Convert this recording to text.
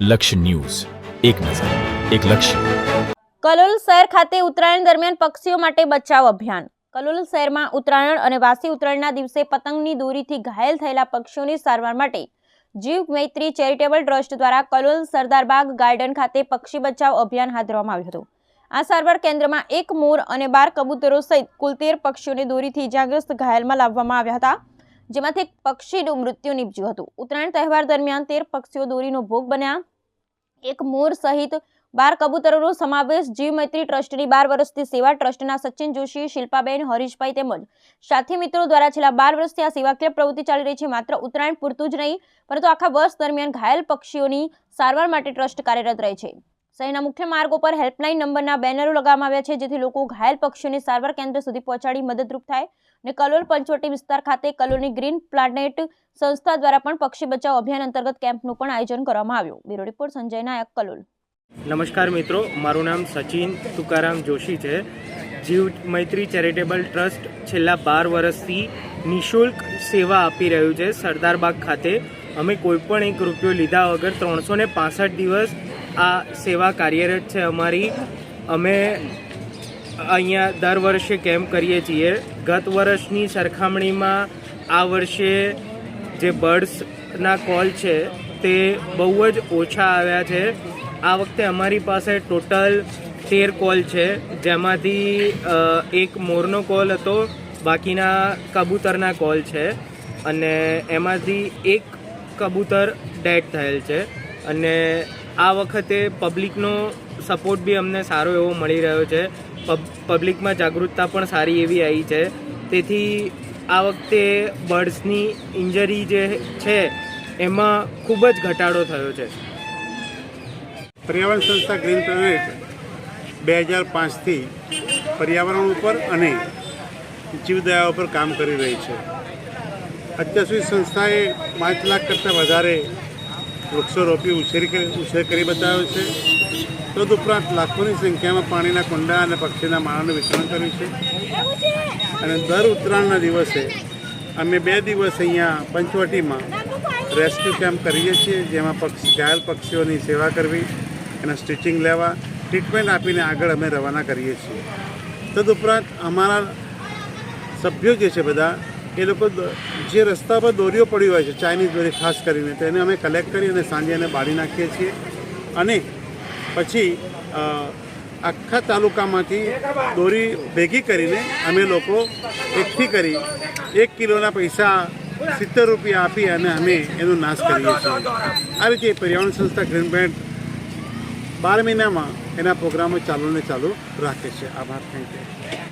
લક્ષ્ય ન્યૂઝ. એક નજર, એક લક્ષ્ય. કલોલ શહેર ખાતે ઉત્તરાયણ દરમિયાન પક્ષીઓ માટે બચાવ અભિયાન. કલોલ શહેરમાં ઉત્તરાયણ અને વાસી ઉત્તરાયણના દિવસે પતંગની દોરીથી ઘાયલ થયેલા પક્ષીઓની સારવાર માટે જીવ મૈત્રી ચેરિટેબલ ટ્રસ્ટ દ્વારા કલોલ સરદારબાગ ગાર્ડન ખાતે પક્ષી બચાવ અભિયાન હાથ ધરવામાં આવ્યું હતું. આ સારવાર કેન્દ્રમાં એક મોર અને બાર કબૂતરો સહિત કુલ તેર પક્ષીઓને દોરીથી ઇજાગ્રસ્ત ઘાયલમાં લાવવામાં આવ્યા હતા. જેમાંથી એક પક્ષીનું મૃત્યુ નીપજ્યું હતું. ઉત્તરાયણ તહેવાર દરમિયાન તેર પક્ષીઓ દોરીનો ભોગ બન્યા. એક મોર સહિત બાર કબૂતરોનો સમાવેશ જીવ મૈત્રી ટ્રસ્ટની બાર વર્ષથી સેવા ટ્રસ્ટના સચિન જોશી, શિલ્પાબેન, હરીશભાઈ તેમજ સાથી મિત્રો દ્વારા છેલ્લા બાર વર્ષથી આ સેવાકીય પ્રવૃત્તિ ચાલી રહી છે. માત્ર ઉત્તરાયણ પૂરતું જ નહીં, પરંતુ આખા વર્ષ દરમિયાન ઘાયલ પક્ષીઓની સારવાર માટે ટ્રસ્ટ કાર્યરત રહે છે. શહેરના મુખ્ય માર્ગો પર હેલ્પલાઇન નંબરના બેનરો લગાવવામાં આવ્યા છે, જેથી લોકો ઘાયલ પક્ષીઓની સારવાર કેન્દ્ર સુધી પહોંચાડી મદદરૂપ થાય. અને કલોલ પંચવટી વિસ્તાર ખાતે કલોલની ગ્રીન પ્લાનેટ સંસ્થા દ્વારા પણ પક્ષી બચાવ અભિયાન અંતર્ગત કેમ્પનું પણ આયોજન કરવામાં આવ્યું. Bureau report, Sanjay Nayak, Kalol. નમસ્કાર મિત્રો, મારું નામ સચિન તુકારામ જોશી છે. જીવ મૈત્રી ચેરિટેબલ ટ્રસ્ટ છેલ્લા બાર વર્ષથી નિઃશુલ્ક સેવા આપી રહ્યું છે સરદારબાગ ખાતે. અમે કોઈપણ એક રૂપિયો લીધા વગર ત્રણસો ને દિવસ આ સેવા કાર્યરત છે અમારી. અમે અહીંયા દર વર્ષે કેમ્પ કરીએ છીએ. ગત વર્ષની સરખામણીમાં આ વર્ષે જે બર્ડ્સના કોલ છે તે બહુ જ ઓછા આવ્યા છે. આ વખતે અમારી પાસે ટોટલ તેર કોલ છે. જેમાંથી એક મોરનો કોલ હતો, બાકીના કબૂતરના કોલ છે. અને એમાંથી એક કબૂતર ડેડ થયેલ છે. અને આ વખતે પબ્લિકનો સપોર્ટ બી અમને સારો એવો મળી રહ્યો છે. પબ પબ્લિકમાં જાગૃતતા પણ સારી એવી આવી છે. તેથી આ વખતે બર્ડ્સની ઇન્જરી જે છે, એમાં ખૂબ જ ઘટાડો થયો છે. પર્યાવરણ સંસ્થા ગ્રીન પ્લેનેટ બે હજાર પાંચથી પર્યાવરણ ઉપર અને જીવદયા ઉપર કામ કરી રહી છે. અત્યાર સુધી સંસ્થાએ પાંચ લાખ કરતાં વધારે વૃક્ષો રોપી ઉછેર કરી ઉછેર કરી બતાવ્યો છે. તદુપરાંત લાખોની સંખ્યામાં પાણીના કુંડા અને પક્ષીના માળાનું વિતરણ કર્યું છે. અને દર ઉત્તરાયણના દિવસે અમે બે દિવસ અહીંયા પંચવટીમાં રેસ્ક્યુ કેમ્પ કરીએ છીએ, જેમાં પક્ષી ઘાયલ પક્ષીઓની સેવા કરવી એના સ્ટિચિંગ લેવા, ટ્રીટમેન્ટ આપીને આગળ અમે રવાના કરીએ છીએ. તદુપરાંત અમારા સભ્યો જે છે બધા એ લોકો જે રસ્તા પર દોરીઓ પડી હોય છે ચાઇનીઝ દોરી, ખાસ કરીને, તેને અમે કલેક્ટ કરી અને સાંજે એને બાળી નાખીએ છીએ. અને પછી આખા તાલુકામાંથી દોરી ભેગી કરીને અમે લોકો એકઠી કરી, એક કિલોના પૈસા સિત્તેર રૂપિયા આપી અને અમે એનો નાશ કરીએ છીએ. આ રીતે પર્યાવરણ સંસ્થા ગ્રીન બેન્ડ બાર મહિનામાં એના પ્રોગ્રામો ચાલુ ને ચાલુ રાખે છે. આભાર. Thank you